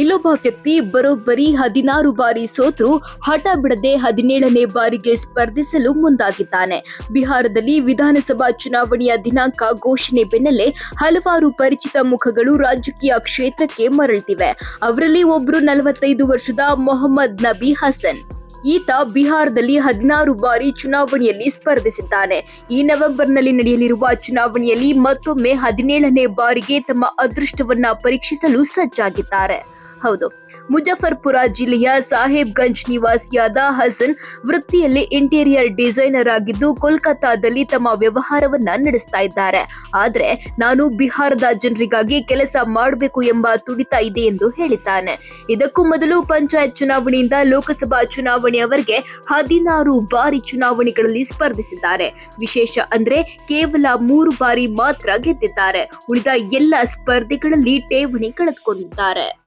ಇಲ್ಲೊಬ್ಬ ವ್ಯಕ್ತಿ ಬರೋಬ್ಬರಿ ಹದಿನಾರು ಬಾರಿ ಸೋತ್ರು ಹಠ ಬಿಡದೆ ಹದಿನೇಳನೇ ಬಾರಿಗೆ ಸ್ಪರ್ಧಿಸಲು ಮುಂದಾಗಿದ್ದಾನೆ. ಬಿಹಾರದಲ್ಲಿ ವಿಧಾನಸಭಾ ಚುನಾವಣೆಯ ದಿನಾಂಕ ಘೋಷಣೆ ಬೆನ್ನಲ್ಲೇ ಹಲವಾರು ಪರಿಚಿತ ಮುಖಗಳು ರಾಜಕೀಯ ಕ್ಷೇತ್ರಕ್ಕೆ ಮರಳುತ್ತಿವೆ ಅವರಲ್ಲಿ ಒಬ್ಬರು ನಲವತ್ತೈದು ವರ್ಷದ ಮೊಹಮ್ಮದ್ ನಬಿ ಹಸನ್. ಈತ ಬಿಹಾರದಲ್ಲಿ ಹದಿನಾರು ಬಾರಿ ಚುನಾವಣೆಯಲ್ಲಿ ಸ್ಪರ್ಧಿಸಿದ್ದಾನೆ. ಈ ನವೆಂಬರ್ನಲ್ಲಿ ನಡೆಯಲಿರುವ ಚುನಾವಣೆಯಲ್ಲಿ ಮತ್ತೊಮ್ಮೆ ಹದಿನೇಳನೇ ಬಾರಿಗೆ ತಮ್ಮ ಅದೃಷ್ಟವನ್ನ ಪರೀಕ್ಷಿಸಲು ಸಜ್ಜಾಗಿದ್ದಾರೆ. ಹೌದು. ಮುಜಫರ್ಪುರ ಜಿಲ್ಲೆಯ ಸಾಹೇಬ್ಗಂಜ್ ನಿವಾಸಿಯಾದ ಹಸನ್ ವೃತ್ತಿಯಲ್ಲಿ ಇಂಟೀರಿಯರ್ ಡಿಸೈನರ್ ಆಗಿದ್ದು ಕೋಲ್ಕತ್ತಾದಲ್ಲಿ ತಮ್ಮ ವ್ಯವಹಾರವನ್ನ ನಡೆಸ್ತಾ ಇದ್ದಾರೆ. ಆದ್ರೆ ನಾನು ಬಿಹಾರದ ಜನರಿಗಾಗಿ ಕೆಲಸ ಮಾಡಬೇಕು ಎಂಬ ತುಡಿತ ಇದೆ ಎಂದು ಹೇಳಿದ್ದಾನೆ. ಇದಕ್ಕೂ ಮೊದಲು ಪಂಚಾಯತ್ ಚುನಾವಣೆಯಿಂದ ಲೋಕಸಭಾ ಚುನಾವಣೆಯವರೆಗೆ ಹದಿನಾರು ಬಾರಿ ಚುನಾವಣೆಗಳಲ್ಲಿ ಸ್ಪರ್ಧಿಸಿದ್ದಾರೆ. ವಿಶೇಷ ಅಂದ್ರೆ ಕೇವಲ ಮೂರು ಬಾರಿ ಮಾತ್ರ ಗೆದ್ದಿದ್ದಾರೆ. ಉಳಿದ ಎಲ್ಲ ಸ್ಪರ್ಧೆಗಳಲ್ಲಿ ಠೇವಣಿ ಕಳೆದುಕೊಂಡಿದ್ದಾರೆ.